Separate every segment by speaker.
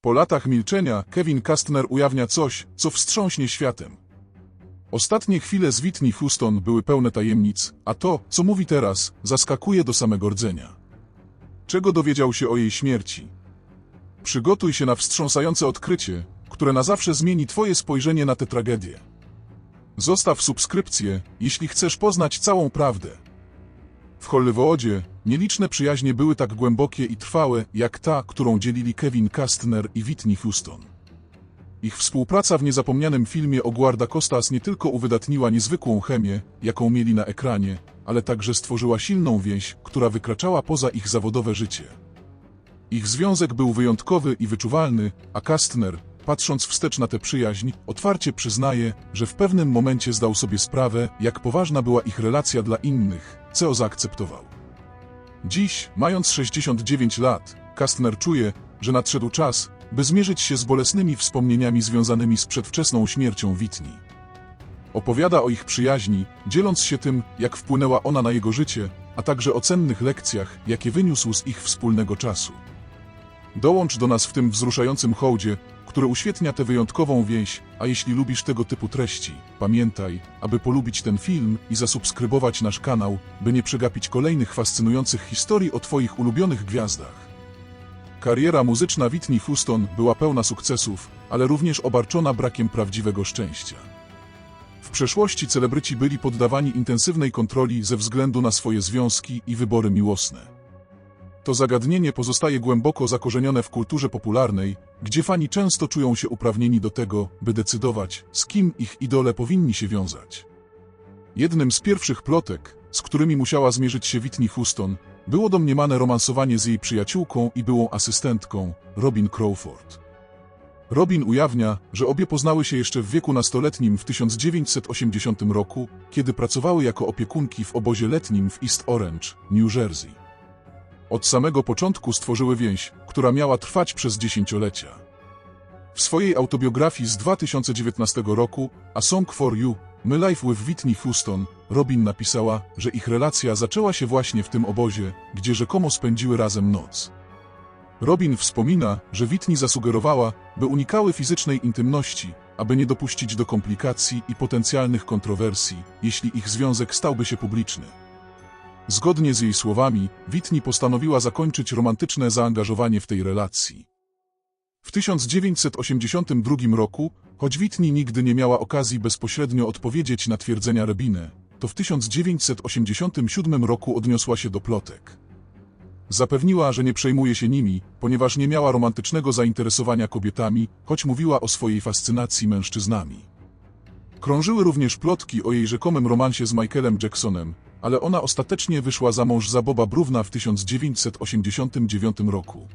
Speaker 1: Po latach milczenia Kevin Costner ujawnia coś, co wstrząśnie światem. Ostatnie chwile z Whitney Houston były pełne tajemnic, a to, co mówi teraz, zaskakuje do samego rdzenia. Czego dowiedział się o jej śmierci? Przygotuj się na wstrząsające odkrycie, które na zawsze zmieni Twoje spojrzenie na tę tragedię. Zostaw subskrypcję, jeśli chcesz poznać całą prawdę. W Hollywoodzie nieliczne przyjaźnie były tak głębokie i trwałe, jak ta, którą dzielili Kevin Costner i Whitney Houston. Ich współpraca w niezapomnianym filmie o Guarda Costas nie tylko uwydatniła niezwykłą chemię, jaką mieli na ekranie, ale także stworzyła silną więź, która wykraczała poza ich zawodowe życie. Ich związek był wyjątkowy i wyczuwalny, a Kastner, patrząc wstecz na tę przyjaźń, otwarcie przyznaje, że w pewnym momencie zdał sobie sprawę, jak poważna była ich relacja dla innych, co zaakceptował. Dziś, mając 69 lat, Kastner czuje, że nadszedł czas, by zmierzyć się z bolesnymi wspomnieniami związanymi z przedwczesną śmiercią Whitney. Opowiada o ich przyjaźni, dzieląc się tym, jak wpłynęła ona na jego życie, a także o cennych lekcjach, jakie wyniósł z ich wspólnego czasu. Dołącz do nas w tym wzruszającym hołdzie, który uświetnia tę wyjątkową więź, a jeśli lubisz tego typu treści, pamiętaj, aby polubić ten film i zasubskrybować nasz kanał, by nie przegapić kolejnych fascynujących historii o Twoich ulubionych gwiazdach. Kariera muzyczna Whitney Houston była pełna sukcesów, ale również obarczona brakiem prawdziwego szczęścia. W przeszłości celebryci byli poddawani intensywnej kontroli ze względu na swoje związki i wybory miłosne. To zagadnienie pozostaje głęboko zakorzenione w kulturze popularnej, gdzie fani często czują się uprawnieni do tego, by decydować, z kim ich idole powinni się wiązać. Jednym z pierwszych plotek, z którymi musiała zmierzyć się Whitney Houston, było domniemane romansowanie z jej przyjaciółką i byłą asystentką, Robin Crawford. Robin ujawnia, że obie poznały się jeszcze w wieku nastoletnim w 1980 roku, kiedy pracowały jako opiekunki w obozie letnim w East Orange, New Jersey. Od samego początku stworzyły więź, która miała trwać przez dziesięciolecia. W swojej autobiografii z 2019 roku A Song for You, My Life with Whitney Houston, Robin napisała, że ich relacja zaczęła się właśnie w tym obozie, gdzie rzekomo spędziły razem noc. Robin wspomina, że Whitney zasugerowała, by unikały fizycznej intymności, aby nie dopuścić do komplikacji i potencjalnych kontrowersji, jeśli ich związek stałby się publiczny. Zgodnie z jej słowami, Whitney postanowiła zakończyć romantyczne zaangażowanie w tej relacji. W 1982 roku, choć Whitney nigdy nie miała okazji bezpośrednio odpowiedzieć na twierdzenia Rebine, to w 1987 roku odniosła się do plotek. Zapewniła, że nie przejmuje się nimi, ponieważ nie miała romantycznego zainteresowania kobietami, choć mówiła o swojej fascynacji mężczyznami. Krążyły również plotki o jej rzekomym romansie z Michaelem Jacksonem, ale ona ostatecznie wyszła za mąż za Boba Brówna w 1989 roku.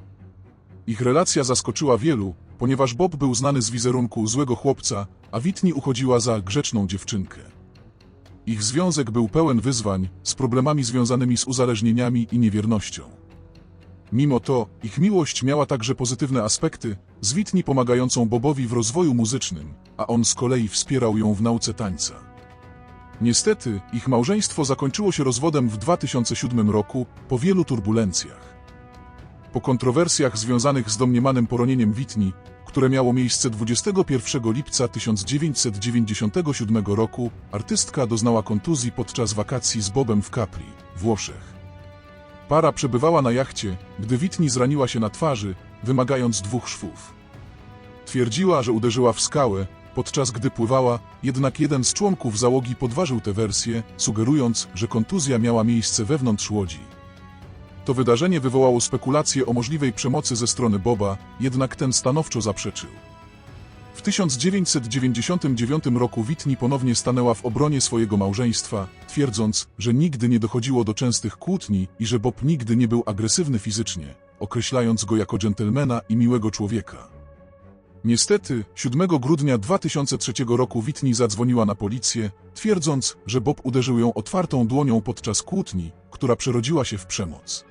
Speaker 1: Ich relacja zaskoczyła wielu, ponieważ Bob był znany z wizerunku złego chłopca, a Whitney uchodziła za grzeczną dziewczynkę. Ich związek był pełen wyzwań, z problemami związanymi z uzależnieniami i niewiernością. Mimo to, ich miłość miała także pozytywne aspekty, z Whitney pomagającą Bobowi w rozwoju muzycznym, a on z kolei wspierał ją w nauce tańca. Niestety, ich małżeństwo zakończyło się rozwodem w 2007 roku, po wielu turbulencjach. Po kontrowersjach związanych z domniemanym poronieniem Whitney, które miało miejsce 21 lipca 1997 roku, artystka doznała kontuzji podczas wakacji z Bobem w Capri, Włoszech. Para przebywała na jachcie, gdy Whitney zraniła się na twarzy, wymagając dwóch szwów. Twierdziła, że uderzyła w skałę, podczas gdy pływała, jednak jeden z członków załogi podważył tę wersję, sugerując, że kontuzja miała miejsce wewnątrz łodzi. To wydarzenie wywołało spekulacje o możliwej przemocy ze strony Boba, jednak ten stanowczo zaprzeczył. W 1999 roku Whitney ponownie stanęła w obronie swojego małżeństwa, twierdząc, że nigdy nie dochodziło do częstych kłótni i że Bob nigdy nie był agresywny fizycznie, określając go jako dżentelmena i miłego człowieka. Niestety, 7 grudnia 2003 roku Whitney zadzwoniła na policję, twierdząc, że Bob uderzył ją otwartą dłonią podczas kłótni, która przerodziła się w przemoc.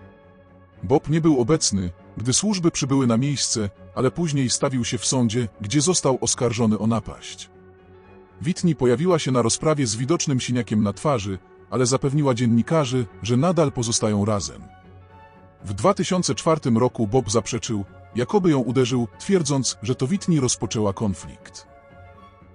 Speaker 1: Bob nie był obecny, gdy służby przybyły na miejsce, ale później stawił się w sądzie, gdzie został oskarżony o napaść. Whitney pojawiła się na rozprawie z widocznym siniakiem na twarzy, ale zapewniła dziennikarzy, że nadal pozostają razem. W 2004 roku Bob zaprzeczył, jakoby ją uderzył, twierdząc, że to Whitney rozpoczęła konflikt.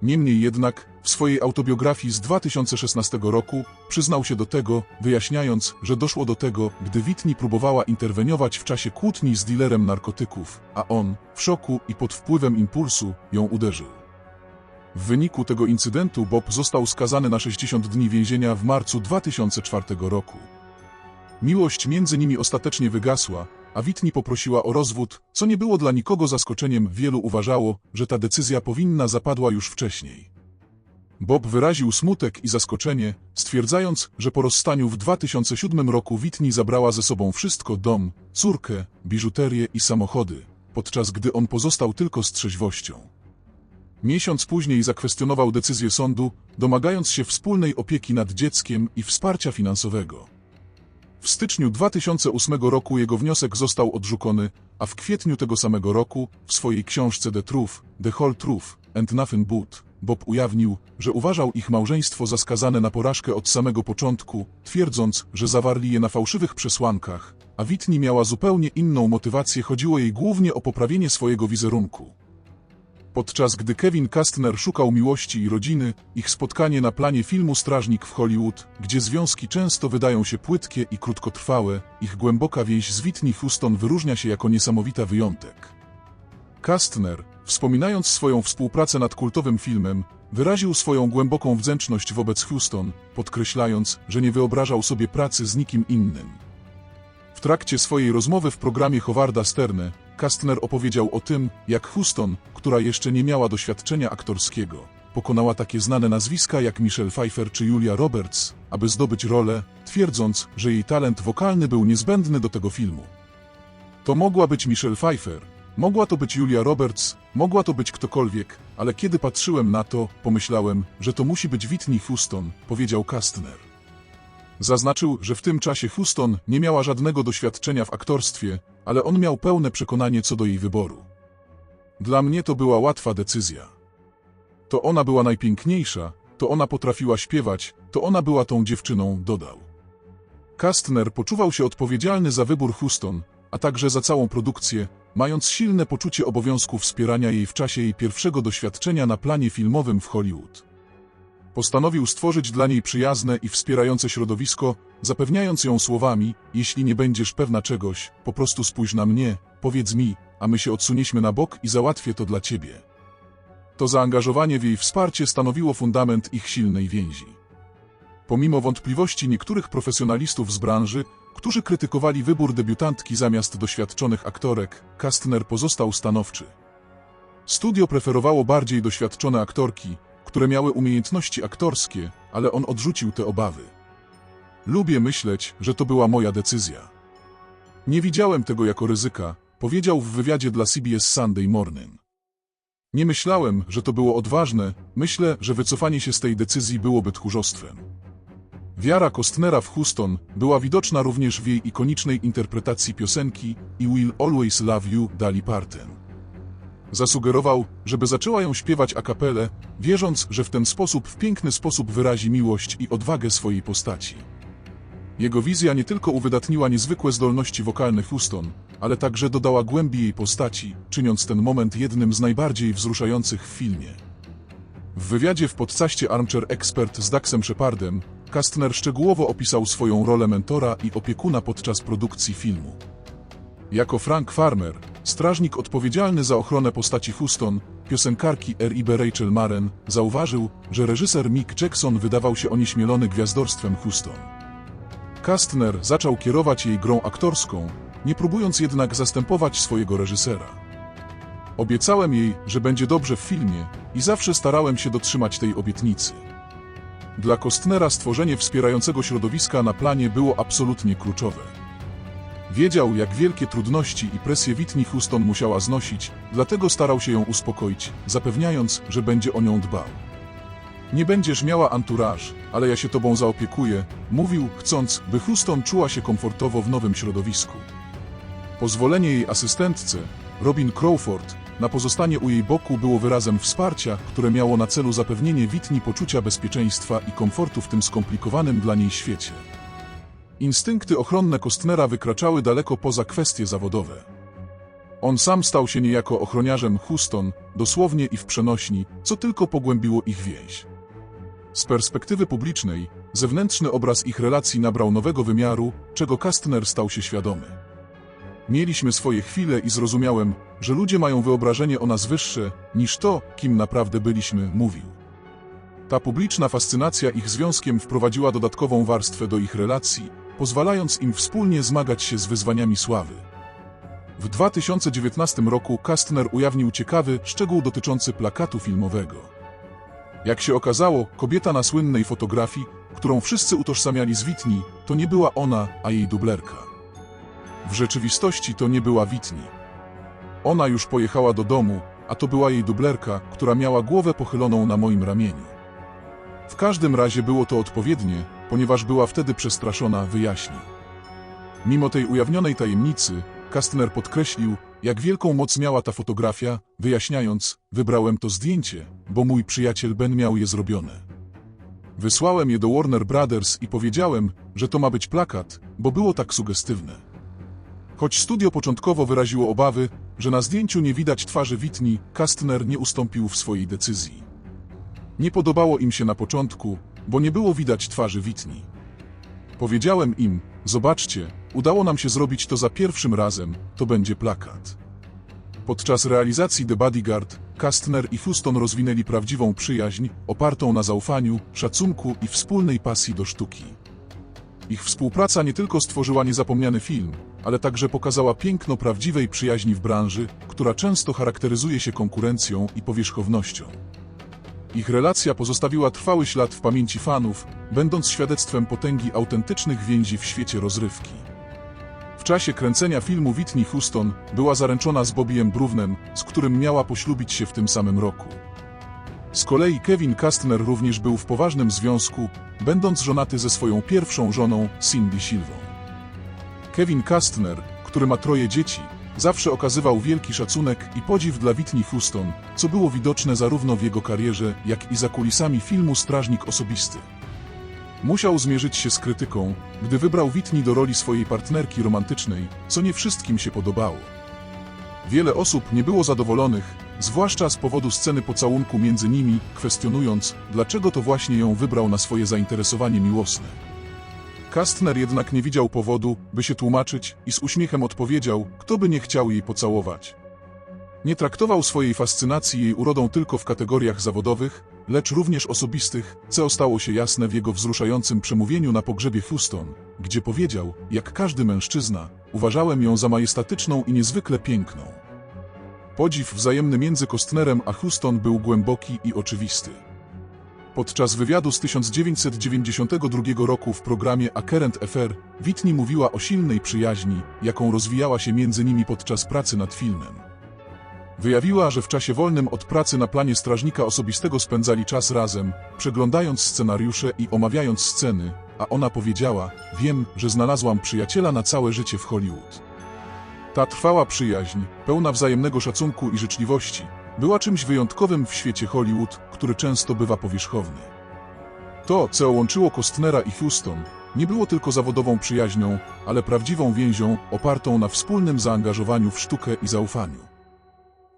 Speaker 1: Niemniej jednak, w swojej autobiografii z 2016 roku przyznał się do tego, wyjaśniając, że doszło do tego, gdy Whitney próbowała interweniować w czasie kłótni z dealerem narkotyków, a on, w szoku i pod wpływem impulsu, ją uderzył. W wyniku tego incydentu Bob został skazany na 60 dni więzienia w marcu 2004 roku. Miłość między nimi ostatecznie wygasła, a Whitney poprosiła o rozwód, co nie było dla nikogo zaskoczeniem, wielu uważało, że ta decyzja powinna zapadła już wcześniej. Bob wyraził smutek i zaskoczenie, stwierdzając, że po rozstaniu w 2007 roku Whitney zabrała ze sobą wszystko dom, córkę, biżuterię i samochody, podczas gdy on pozostał tylko z trzeźwością. Miesiąc później zakwestionował decyzję sądu, domagając się wspólnej opieki nad dzieckiem i wsparcia finansowego. W styczniu 2008 roku jego wniosek został odrzucony, a w kwietniu tego samego roku, w swojej książce The Truth, The Whole Truth and Nothing But, Bob ujawnił, że uważał ich małżeństwo za skazane na porażkę od samego początku, twierdząc, że zawarli je na fałszywych przesłankach, a Whitney miała zupełnie inną motywację, chodziło jej głównie o poprawienie swojego wizerunku. Podczas gdy Kevin Costner szukał miłości i rodziny, ich spotkanie na planie filmu Strażnik w Hollywood, gdzie związki często wydają się płytkie i krótkotrwałe, ich głęboka więź z Whitney Houston wyróżnia się jako niesamowita wyjątek. Kastner, wspominając swoją współpracę nad kultowym filmem, wyraził swoją głęboką wdzięczność wobec Houston, podkreślając, że nie wyobrażał sobie pracy z nikim innym. W trakcie swojej rozmowy w programie Howarda Sterne, Kastner opowiedział o tym, jak Houston, która jeszcze nie miała doświadczenia aktorskiego, pokonała takie znane nazwiska jak Michelle Pfeiffer czy Julia Roberts, aby zdobyć rolę, twierdząc, że jej talent wokalny był niezbędny do tego filmu. To mogła być Michelle Pfeiffer, mogła to być Julia Roberts, mogła to być ktokolwiek, ale kiedy patrzyłem na to, pomyślałem, że to musi być Whitney Houston, powiedział Kastner. Zaznaczył, że w tym czasie Houston nie miała żadnego doświadczenia w aktorstwie, ale on miał pełne przekonanie co do jej wyboru. Dla mnie to była łatwa decyzja. To ona była najpiękniejsza, to ona potrafiła śpiewać, to ona była tą dziewczyną, dodał. Kastner poczuwał się odpowiedzialny za wybór Houston, a także za całą produkcję, mając silne poczucie obowiązku wspierania jej w czasie jej pierwszego doświadczenia na planie filmowym w Hollywood. Postanowił stworzyć dla niej przyjazne i wspierające środowisko, zapewniając ją słowami, jeśli nie będziesz pewna czegoś, po prostu spójrz na mnie, powiedz mi, a my się odsunieśmy na bok i załatwię to dla ciebie. To zaangażowanie w jej wsparcie stanowiło fundament ich silnej więzi. Pomimo wątpliwości niektórych profesjonalistów z branży, którzy krytykowali wybór debiutantki zamiast doświadczonych aktorek, Kastner pozostał stanowczy. Studio preferowało bardziej doświadczone aktorki, które miały umiejętności aktorskie, ale on odrzucił te obawy. Lubię myśleć, że to była moja decyzja. Nie widziałem tego jako ryzyka, powiedział w wywiadzie dla CBS Sunday Morning. Nie myślałem, że to było odważne, myślę, że wycofanie się z tej decyzji byłoby tchórzostwem. Wiara Kostnera w Houston była widoczna również w jej ikonicznej interpretacji piosenki I Will Always Love You Dali Parton. Zasugerował, żeby zaczęła ją śpiewać a capelle, wierząc, że w ten sposób w piękny sposób wyrazi miłość i odwagę swojej postaci. Jego wizja nie tylko uwydatniła niezwykłe zdolności wokalne Houston, ale także dodała głębi jej postaci, czyniąc ten moment jednym z najbardziej wzruszających w filmie. W wywiadzie w podcaście Armchair Expert z Daxem Shepardem, Kastner szczegółowo opisał swoją rolę mentora i opiekuna podczas produkcji filmu. Jako Frank Farmer, strażnik odpowiedzialny za ochronę postaci Houston, piosenkarki R.I.B. Rachel Maren, zauważył, że reżyser Mick Jackson wydawał się onieśmielony gwiazdorstwem Houston. Kastner zaczął kierować jej grą aktorską, nie próbując jednak zastępować swojego reżysera. Obiecałem jej, że będzie dobrze w filmie i zawsze starałem się dotrzymać tej obietnicy. Dla Kostnera stworzenie wspierającego środowiska na planie było absolutnie kluczowe. Wiedział, jak wielkie trudności i presję Whitney Houston musiała znosić, dlatego starał się ją uspokoić, zapewniając, że będzie o nią dbał. Nie będziesz miała entourage, ale ja się tobą zaopiekuję, mówił, chcąc, by Houston czuła się komfortowo w nowym środowisku. Pozwolenie jej asystentce, Robin Crawford, na pozostanie u jej boku było wyrazem wsparcia, które miało na celu zapewnienie Whitney poczucia bezpieczeństwa i komfortu w tym skomplikowanym dla niej świecie. Instynkty ochronne Kostnera wykraczały daleko poza kwestie zawodowe. On sam stał się niejako ochroniarzem Houston, dosłownie i w przenośni, co tylko pogłębiło ich więź. Z perspektywy publicznej, zewnętrzny obraz ich relacji nabrał nowego wymiaru, czego Kastner stał się świadomy. Mieliśmy swoje chwile i zrozumiałem, że ludzie mają wyobrażenie o nas wyższe niż to, kim naprawdę byliśmy, mówił. Ta publiczna fascynacja ich związkiem wprowadziła dodatkową warstwę do ich relacji, pozwalając im wspólnie zmagać się z wyzwaniami sławy. W 2019 roku Kastner ujawnił ciekawy szczegół dotyczący plakatu filmowego. Jak się okazało, kobieta na słynnej fotografii, którą wszyscy utożsamiali z Whitney, to nie była ona, a jej dublerka. W rzeczywistości to nie była Whitney. Ona już pojechała do domu, a to była jej dublerka, która miała głowę pochyloną na moim ramieniu. W każdym razie było to odpowiednie, ponieważ była wtedy przestraszona, wyjaśnił. Mimo tej ujawnionej tajemnicy, Kastner podkreślił, jak wielką moc miała ta fotografia, wyjaśniając, wybrałem to zdjęcie, bo mój przyjaciel Ben miał je zrobione. Wysłałem je do Warner Brothers i powiedziałem, że to ma być plakat, bo było tak sugestywne. Choć studio początkowo wyraziło obawy, że na zdjęciu nie widać twarzy Whitney, Kastner nie ustąpił w swojej decyzji. Nie podobało im się na początku, bo nie było widać twarzy Whitney. Powiedziałem im, zobaczcie, udało nam się zrobić to za pierwszym razem, to będzie plakat. Podczas realizacji The Bodyguard, Kastner i Houston rozwinęli prawdziwą przyjaźń, opartą na zaufaniu, szacunku i wspólnej pasji do sztuki. Ich współpraca nie tylko stworzyła niezapomniany film, ale także pokazała piękno prawdziwej przyjaźni w branży, która często charakteryzuje się konkurencją i powierzchownością. Ich relacja pozostawiła trwały ślad w pamięci fanów, będąc świadectwem potęgi autentycznych więzi w świecie rozrywki. W czasie kręcenia filmu Whitney Houston była zaręczona z Bobbyem Brównem, z którym miała poślubić się w tym samym roku. Z kolei Kevin Castner również był w poważnym związku, będąc żonaty ze swoją pierwszą żoną, Cindy Silvą. Kevin Castner, który ma troje dzieci, zawsze okazywał wielki szacunek i podziw dla Whitney Houston, co było widoczne zarówno w jego karierze, jak i za kulisami filmu Strażnik Osobisty. Musiał zmierzyć się z krytyką, gdy wybrał Whitney do roli swojej partnerki romantycznej, co nie wszystkim się podobało. Wiele osób nie było zadowolonych, zwłaszcza z powodu sceny pocałunku między nimi, kwestionując, dlaczego to właśnie ją wybrał na swoje zainteresowanie miłosne. Kastner jednak nie widział powodu, by się tłumaczyć i z uśmiechem odpowiedział, kto by nie chciał jej pocałować. Nie traktował swojej fascynacji jej urodą tylko w kategoriach zawodowych, lecz również osobistych, co stało się jasne w jego wzruszającym przemówieniu na pogrzebie Houston, gdzie powiedział, jak każdy mężczyzna, uważałem ją za majestatyczną i niezwykle piękną. Podziw wzajemny między Kostnerem a Houston był głęboki i oczywisty. Podczas wywiadu z 1992 roku w programie A Current Affair, Whitney mówiła o silnej przyjaźni, jaką rozwijała się między nimi podczas pracy nad filmem. Wyjawiła, że w czasie wolnym od pracy na planie strażnika osobistego spędzali czas razem, przeglądając scenariusze i omawiając sceny, a ona powiedziała, wiem, że znalazłam przyjaciela na całe życie w Hollywood. Ta trwała przyjaźń, pełna wzajemnego szacunku i życzliwości, była czymś wyjątkowym w świecie Hollywood, który często bywa powierzchowny. To, co łączyło Kostnera i Houston, nie było tylko zawodową przyjaźnią, ale prawdziwą więzią opartą na wspólnym zaangażowaniu w sztukę i zaufaniu.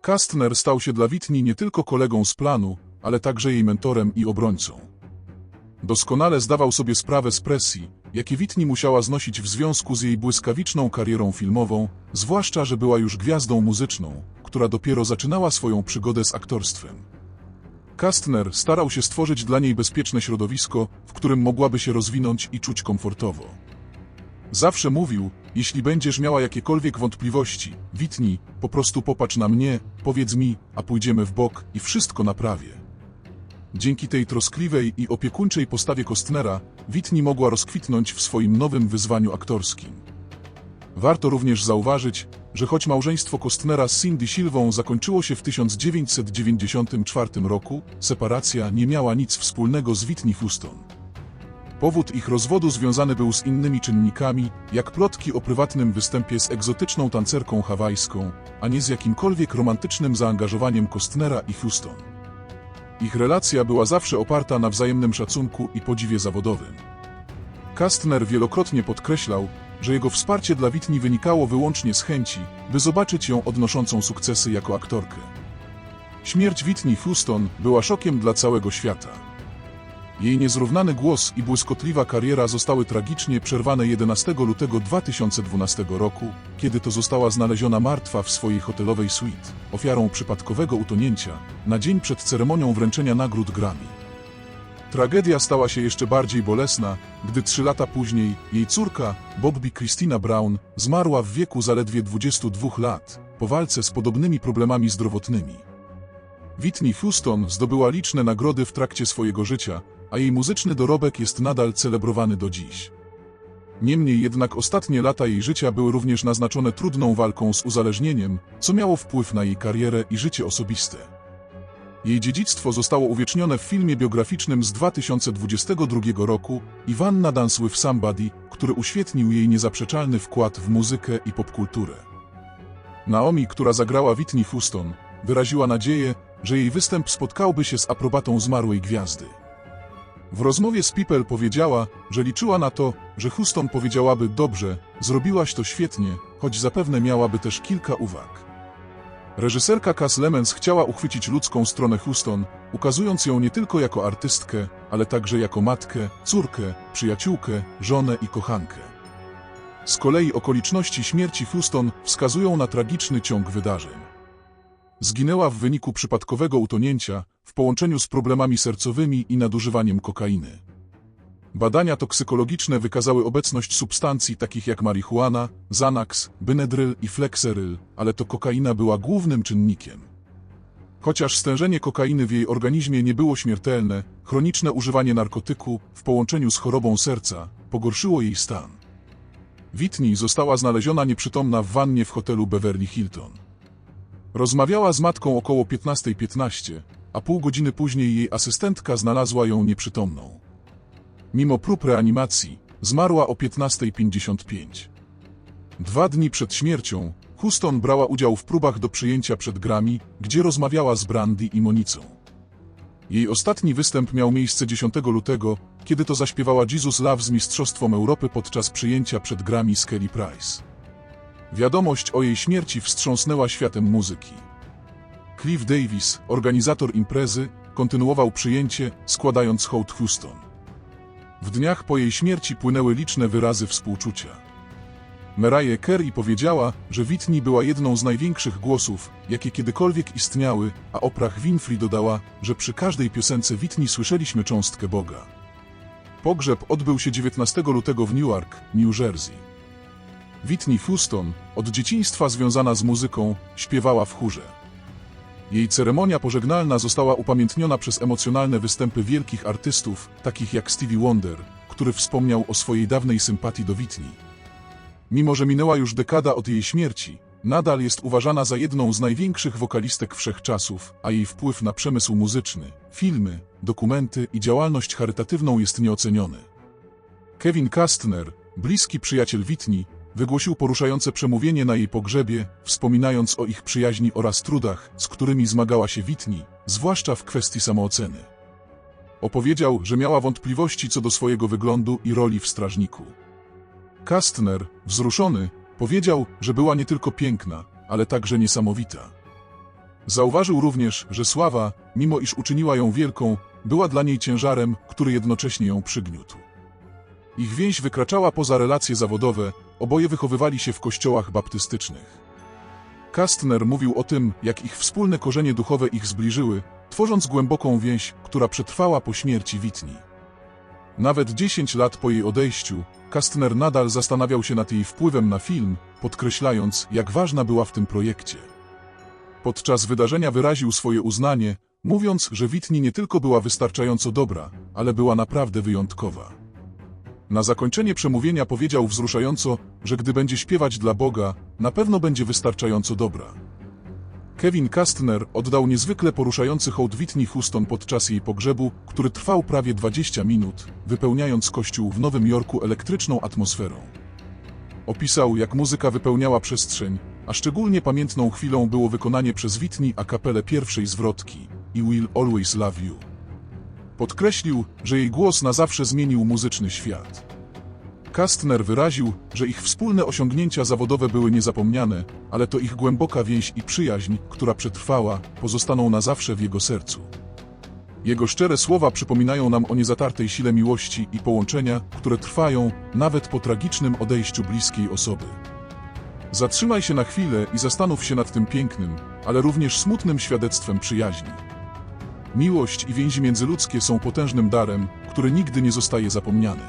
Speaker 1: Kastner stał się dla Whitney nie tylko kolegą z planu, ale także jej mentorem i obrońcą. Doskonale zdawał sobie sprawę z presji, jakie Whitney musiała znosić w związku z jej błyskawiczną karierą filmową, zwłaszcza, że była już gwiazdą muzyczną, która dopiero zaczynała swoją przygodę z aktorstwem. Kastner starał się stworzyć dla niej bezpieczne środowisko, w którym mogłaby się rozwinąć i czuć komfortowo. Zawsze mówił, jeśli będziesz miała jakiekolwiek wątpliwości, Whitney, po prostu popatrz na mnie, powiedz mi, a pójdziemy w bok i wszystko naprawię. Dzięki tej troskliwej i opiekuńczej postawie Kostnera, Whitney mogła rozkwitnąć w swoim nowym wyzwaniu aktorskim. Warto również zauważyć, że choć małżeństwo Kostnera z Cindy Silvą zakończyło się w 1994 roku, separacja nie miała nic wspólnego z Whitney Houston. Powód ich rozwodu związany był z innymi czynnikami, jak plotki o prywatnym występie z egzotyczną tancerką hawajską, a nie z jakimkolwiek romantycznym zaangażowaniem Kostnera i Houston. Ich relacja była zawsze oparta na wzajemnym szacunku i podziwie zawodowym. Kastner wielokrotnie podkreślał, że jego wsparcie dla Whitney wynikało wyłącznie z chęci, by zobaczyć ją odnoszącą sukcesy jako aktorkę. Śmierć Whitney Houston była szokiem dla całego świata. Jej niezrównany głos i błyskotliwa kariera zostały tragicznie przerwane 11 lutego 2012 roku, kiedy to została znaleziona martwa w swojej hotelowej suite, ofiarą przypadkowego utonięcia, na dzień przed ceremonią wręczenia nagród Grammy. Tragedia stała się jeszcze bardziej bolesna, gdy trzy lata później jej córka, Bobby Christina Brown, zmarła w wieku zaledwie 22 lat, po walce z podobnymi problemami zdrowotnymi. Whitney Houston zdobyła liczne nagrody w trakcie swojego życia, a jej muzyczny dorobek jest nadal celebrowany do dziś. Niemniej jednak ostatnie lata jej życia były również naznaczone trudną walką z uzależnieniem, co miało wpływ na jej karierę i życie osobiste. Jej dziedzictwo zostało uwiecznione w filmie biograficznym z 2022 roku Iwanna Dance with Somebody, który uświetnił jej niezaprzeczalny wkład w muzykę i popkulturę. Naomi, która zagrała Whitney Houston, wyraziła nadzieję, że jej występ spotkałby się z aprobatą zmarłej gwiazdy. W rozmowie z People powiedziała, że liczyła na to, że Houston powiedziałaby dobrze, zrobiłaś to świetnie, choć zapewne miałaby też kilka uwag. Reżyserka Cass Lemens chciała uchwycić ludzką stronę Houston, ukazując ją nie tylko jako artystkę, ale także jako matkę, córkę, przyjaciółkę, żonę i kochankę. Z kolei okoliczności śmierci Houston wskazują na tragiczny ciąg wydarzeń. Zginęła w wyniku przypadkowego utonięcia w połączeniu z problemami sercowymi i nadużywaniem kokainy. Badania toksykologiczne wykazały obecność substancji takich jak marihuana, Xanax, Benadryl i Flexeryl, ale to kokaina była głównym czynnikiem. Chociaż stężenie kokainy w jej organizmie nie było śmiertelne, chroniczne używanie narkotyku w połączeniu z chorobą serca pogorszyło jej stan. Whitney została znaleziona nieprzytomna w wannie w hotelu Beverly Hilton. Rozmawiała z matką około 15.15, a pół godziny później jej asystentka znalazła ją nieprzytomną. Mimo prób reanimacji, zmarła o 15.55. Dwa dni przed śmiercią, Houston brała udział w próbach do przyjęcia przed grami, gdzie rozmawiała z Brandy i Monicą. Jej ostatni występ miał miejsce 10 lutego, kiedy to zaśpiewała Jesus Love z Mistrzostwem Europy podczas przyjęcia przed grami z Kelly Price. Wiadomość o jej śmierci wstrząsnęła światem muzyki. Cliff Davis, organizator imprezy, kontynuował przyjęcie, składając hołd Houston. W dniach po jej śmierci płynęły liczne wyrazy współczucia. Mariah Carey powiedziała, że Whitney była jedną z największych głosów, jakie kiedykolwiek istniały, a Oprah Winfrey dodała, że przy każdej piosence Whitney słyszeliśmy cząstkę Boga. Pogrzeb odbył się 19 lutego w Newark, New Jersey. Whitney Houston, od dzieciństwa związana z muzyką, śpiewała w chórze. Jej ceremonia pożegnalna została upamiętniona przez emocjonalne występy wielkich artystów, takich jak Stevie Wonder, który wspomniał o swojej dawnej sympatii do Whitney. Mimo, że minęła już dekada od jej śmierci, nadal jest uważana za jedną z największych wokalistek wszechczasów, a jej wpływ na przemysł muzyczny, filmy, dokumenty i działalność charytatywną jest nieoceniony. Kevin Costner, bliski przyjaciel Whitney, wygłosił poruszające przemówienie na jej pogrzebie, wspominając o ich przyjaźni oraz trudach, z którymi zmagała się Whitney, zwłaszcza w kwestii samooceny. Opowiedział, że miała wątpliwości co do swojego wyglądu i roli w strażniku. Kastner, wzruszony, powiedział, że była nie tylko piękna, ale także niesamowita. Zauważył również, że sława, mimo iż uczyniła ją wielką, była dla niej ciężarem, który jednocześnie ją przygniótł. Ich więź wykraczała poza relacje zawodowe, oboje wychowywali się w kościołach baptystycznych. Kastner mówił o tym, jak ich wspólne korzenie duchowe ich zbliżyły, tworząc głęboką więź, która przetrwała po śmierci Whitney. Nawet 10 lat po jej odejściu, Kastner nadal zastanawiał się nad jej wpływem na film, podkreślając, jak ważna była w tym projekcie. Podczas wydarzenia wyraził swoje uznanie, mówiąc, że Whitney nie tylko była wystarczająco dobra, ale była naprawdę wyjątkowa. Na zakończenie przemówienia powiedział wzruszająco, że gdy będzie śpiewać dla Boga, na pewno będzie wystarczająco dobra. Kevin Costner oddał niezwykle poruszający hołd Whitney Houston podczas jej pogrzebu, który trwał prawie 20 minut, wypełniając kościół w Nowym Jorku elektryczną atmosferą. Opisał, jak muzyka wypełniała przestrzeń, a szczególnie pamiętną chwilą było wykonanie przez Whitney a kapelę pierwszej zwrotki i Will Always Love You. Podkreślił, że jej głos na zawsze zmienił muzyczny świat. Kastner wyraził, że ich wspólne osiągnięcia zawodowe były niezapomniane, ale to ich głęboka więź i przyjaźń, która przetrwała, pozostaną na zawsze w jego sercu. Jego szczere słowa przypominają nam o niezatartej sile miłości i połączenia, które trwają nawet po tragicznym odejściu bliskiej osoby. Zatrzymaj się na chwilę i zastanów się nad tym pięknym, ale również smutnym świadectwem przyjaźni. Miłość i więzi międzyludzkie są potężnym darem, który nigdy nie zostaje zapomniany.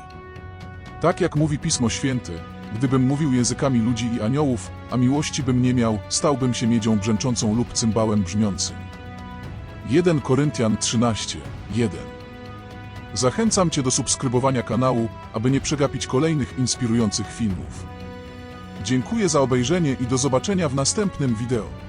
Speaker 1: Tak jak mówi Pismo Święte, gdybym mówił językami ludzi i aniołów, a miłości bym nie miał, stałbym się miedzią brzęczącą lub cymbałem brzmiącym. 1 Koryntian 13, 1 Zachęcam Cię do subskrybowania kanału, aby nie przegapić kolejnych inspirujących filmów. Dziękuję za obejrzenie i do zobaczenia w następnym wideo.